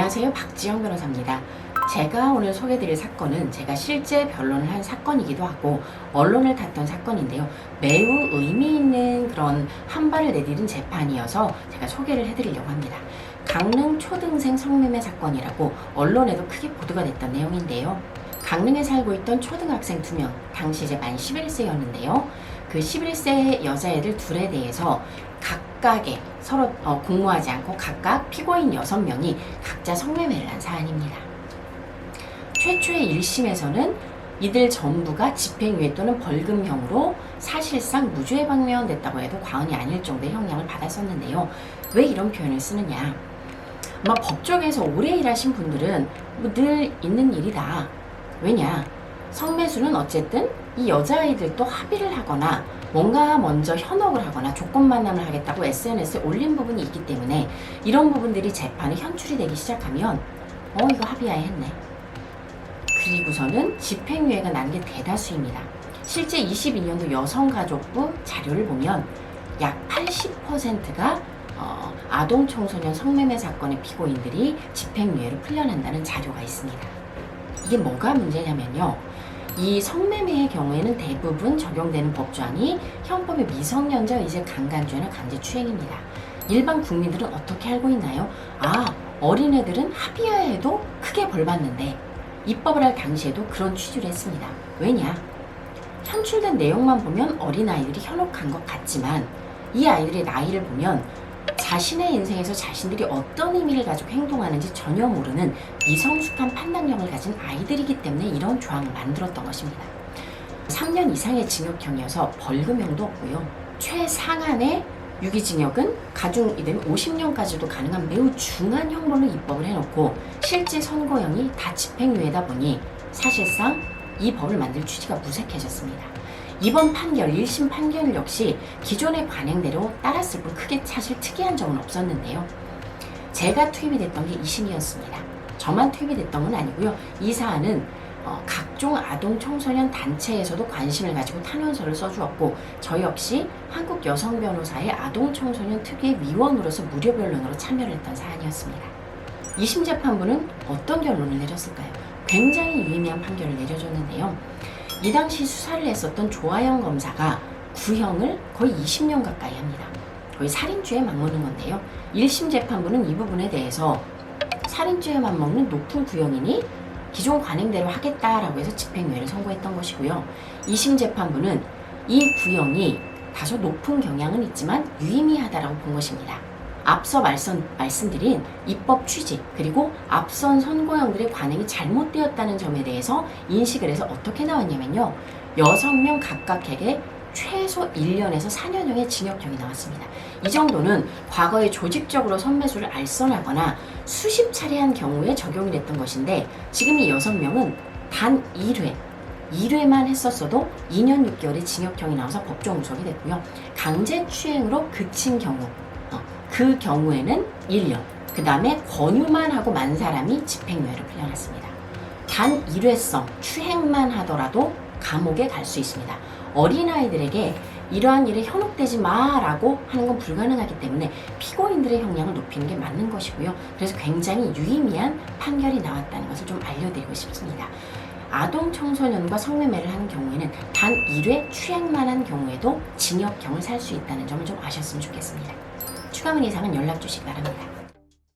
안녕하세요. 박지영 변호사입니다. 제가 오늘 소개드릴 사건은 제가 실제 변론을 한 사건이기도 하고 언론을 탔던 사건인데요. 매우 의미 있는 그런 한 발을 내디딘 재판이어서 제가 소개를 해드리려고 합니다. 강릉 초등생 성매매 사건이라고 언론에도 크게 보도가 됐던 내용인데요. 강릉에 살고 있던 초등학생 두 명, 당시 이제 만 11세였는데요. 그 11세 여자애들 둘에 대해서 각각의 서로 어, 공모하지 않고 각각 피고인 6명이 각자 성매매를 한 사안입니다. 최초의 1심에서는 이들 전부가 집행유예 또는 벌금형으로 사실상 무죄 방면됐다고 해도 과언이 아닐 정도의 형량을 받았었는데요. 왜 이런 표현을 쓰느냐? 아마 법조계에서 오래 일하신 분들은 뭐 늘 있는 일이다. 왜냐? 성매수는 어쨌든 이 여자아이들도 합의를 하거나 뭔가 먼저 현혹을 하거나 조건 만남을 하겠다고 SNS에 올린 부분이 있기 때문에 이런 부분들이 재판에 현출이 되기 시작하면 어 이거 합의하에 했네. 그리고서는 집행유예가 난 게 대다수입니다. 실제 22년도 여성가족부 자료를 보면 약 80%가 어, 아동 청소년 성매매 사건의 피고인들이 집행유예를 풀려난다는 자료가 있습니다. 이게 뭐가 문제냐면요. 이 성매매의 경우에는 대부분 적용되는 법조항이 형법의 미성년자 의제 강간죄나 강제추행입니다. 일반 국민들은 어떻게 알고 있나요? 아, 어린애들은 합의하에 해도 크게 벌 받는데 입법을 할 당시에도 그런 취지를 했습니다. 왜냐? 현출된 내용만 보면 어린아이들이 현혹한 것 같지만 이 아이들의 나이를 보면 자신의 인생에서 자신들이 어떤 의미를 가지고 행동하는지 전혀 모르는 미성숙한 판단력을 가진 아이들이기 때문에 이런 조항을 만들었던 것입니다. 3년 이상의 징역형이어서 벌금형도 없고요. 최상한의 유기징역은 가중이 되면 50년까지도 가능한 매우 중한 형벌로 입법을 해놓고 실제 선고형이 다 집행유예다 보니 사실상 이 법을 만들 취지가 무색해졌습니다. 이번 판결, 1심 판결 역시 기존의 관행대로 따랐을 뿐 크게 사실 특이한 점은 없었는데요. 제가 투입이 됐던 게 2심이었습니다. 저만 투입이 됐던 건 아니고요. 이 사안은 어, 각종 아동 청소년 단체에서도 관심을 가지고 탄원서를 써주었고 저 역시 한국 여성 변호사의 아동 청소년 특위의 위원으로서 무료 변론으로 참여를 했던 사안이었습니다. 2심 재판부는 어떤 결론을 내렸을까요? 굉장히 유의미한 판결을 내려줬는데요. 이 당시 수사를 했었던 조아영 검사가 구형을 거의 20년 가까이 합니다. 거의 살인죄에 맞먹는 건데요. 1심 재판부는 이 부분에 대해서 살인죄에 맞먹는 높은 구형이니 기존 관행대로 하겠다라고 해서 집행유예를 선고했던 것이고요. 2심 재판부는 이 구형이 다소 높은 경향은 있지만 유의미하다라고 본 것입니다. 앞서 말씀, 말씀드린 입법 취지 그리고 앞선 선고형들의 관행이 잘못되었다는 점에 대해서 인식을 해서 어떻게 나왔냐면요. 여섯 명 각각에게 최소 1년에서 4년형의 징역형이 나왔습니다. 이 정도는 과거에 조직적으로 선매수를 알선하거나 수십 차례 한 경우에 적용이 됐던 것인데 지금 이 여섯 명은 단 1회 1회만 했었어도 2년 6개월의 징역형이 나와서 법정 구속이 됐고요. 강제 추행으로 그친 경우 어, 그 경우에는 1년 그 다음에 권유만 하고 만 사람이 집행유예를 풀려났습니다. 단 1회성 추행만 하더라도 감옥에 갈 수 있습니다. 어린아이들에게 이러한 일에 현혹되지 마라고 하는 건 불가능하기 때문에 피고인들의 형량을 높이는 게 맞는 것이고요. 그래서 굉장히 유의미한 판결이 나왔다는 것을 좀 알려드리고 싶습니다. 아동 청소년과 성매매를 하는 경우에는 단 1회 추행만 한 경우에도 징역형을 살 수 있다는 점을 좀 아셨으면 좋겠습니다. 추가 문의 이상은 연락 주시기 바랍니다.